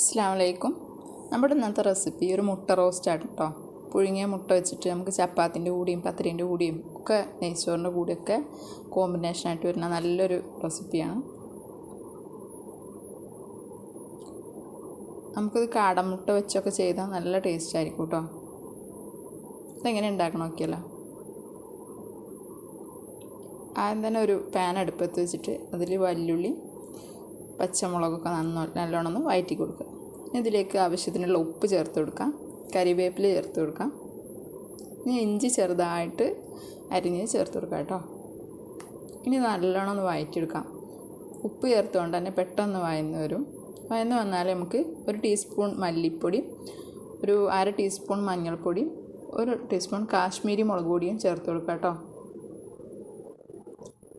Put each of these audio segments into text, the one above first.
അസ്സാം വലൈക്കും നമ്മുടെ ഇന്നത്തെ റെസിപ്പി ഒരു മുട്ട റോസ്റ്റാണ് കേട്ടോ പുഴുങ്ങിയ മുട്ട വെച്ചിട്ട് നമുക്ക് ചപ്പാത്തിന്റെ കൂടിയും പത്തിരിന്റെ കൂടിയും ഒക്കെ നെയ്ച്ചോറിന്റെ കൂടിയൊക്കെ കോമ്പിനേഷനായിട്ട് വരുന്ന നല്ലൊരു റെസിപ്പിയാണ് നമുക്കിത് കാടമുട്ട വെച്ചൊക്കെ ചെയ്താൽ നല്ല ടേസ്റ്റ് ആയിരിക്കും കേട്ടോ ഇതെങ്ങനെ ഉണ്ടാക്കണം നോക്കിയല്ലോ. ആദ്യം തന്നെ ഒരു പാൻ അടുപ്പത്ത് വെച്ചിട്ട് അതിൽ വല്ലുള്ളി പച്ചമുളകൊക്കെ നന്നോ നല്ലോണം ഒന്ന് വഴറ്റി കൊടുക്കുക ഇതിലേക്ക് ആവശ്യത്തിനുള്ള ഉപ്പ് ചേർത്ത് കൊടുക്കാം. കറിവേപ്പില ചേർത്ത് കൊടുക്കാം. ഇനി ഇഞ്ചി ചെറുതായിട്ട് അരിഞ്ഞ് ചേർത്ത് കൊടുക്കാം കേട്ടോ. ഇനി നല്ലോണം ഒന്ന് വഴറ്റിയെടുക്കാം ഉപ്പ് ചേർത്തുകൊണ്ട് തന്നെ പെട്ടെന്ന് വയന്ന് വരും. വയന്ന് വന്നാൽ നമുക്ക് ഒരു ടീസ്പൂൺ മല്ലിപ്പൊടി ഒരു അര ടീസ്പൂൺ മഞ്ഞൾപ്പൊടി ഒരു ടീസ്പൂൺ കാശ്മീരി മുളക് പൊടിയും ചേർത്ത് കൊടുക്കാം കേട്ടോ.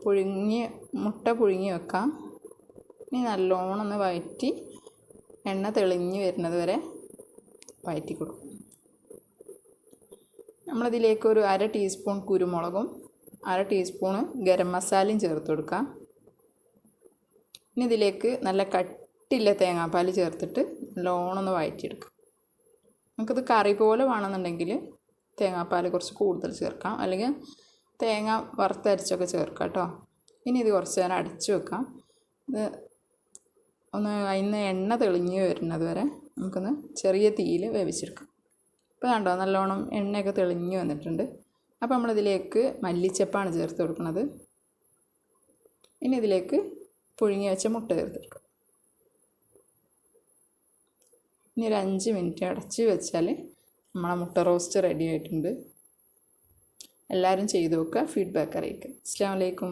പുഴുങ്ങി മുട്ട പുഴുങ്ങി വെക്കാം. ഇനി നല്ലോണം ഒന്ന് വഴറ്റി എണ്ണ തെളിഞ്ഞ് വരുന്നത് വരെ വഴറ്റി കൊടുക്കും. നമ്മളതിലേക്ക് ഒരു അര ടീസ്പൂൺ കുരുമുളകും അര ടീസ്പൂണ് ഗരം മസാലയും ചേർത്ത് കൊടുക്കാം ഇനി ഇതിലേക്ക് നല്ല കട്ടില്ല തേങ്ങാപ്പാൽ ചേർത്തിട്ട് ലോണൊന്ന് ഒന്ന് വഴറ്റിയെടുക്കാം നമുക്കിത് കറി പോലെ വേണമെന്നുണ്ടെങ്കിൽ തേങ്ങാപ്പാൽ കുറച്ച് കൂടുതൽ ചേർക്കാം. അല്ലെങ്കിൽ തേങ്ങ വറുത്തരച്ചൊക്കെ ചേർക്കാം കേട്ടോ. ഇനി ഇത് കുറച്ച് നേരം അടച്ചു വെക്കാം. ഇത് ഒന്ന് അതിന് എണ്ണ തെളിഞ്ഞ് വരുന്നത് വരെ നമുക്കൊന്ന് ചെറിയ തീയിൽ വേവിച്ചെടുക്കാം. ഇപ്പോൾ കണ്ടോ നല്ലോണം എണ്ണയൊക്കെ തെളിഞ്ഞ് വന്നിട്ടുണ്ട്. അപ്പോൾ നമ്മളിതിലേക്ക് മല്ലിച്ചപ്പാണ് ചേർത്ത് കൊടുക്കുന്നത്. ഇനി ഇതിലേക്ക് പുഴുങ്ങി വെച്ച മുട്ട ചേർത്തെടുക്കാം ഇനി ഒരു അഞ്ച് മിനിറ്റ് അടച്ച് വെച്ചാൽ നമ്മളെ മുട്ട റോസ്റ്റ് റെഡി ആയിട്ടുണ്ട്. എല്ലാവരും ചെയ്തു നോക്കുക ഫീഡ്ബാക്ക് അറിയിക്കുക. അസ്സാം വലൈക്കും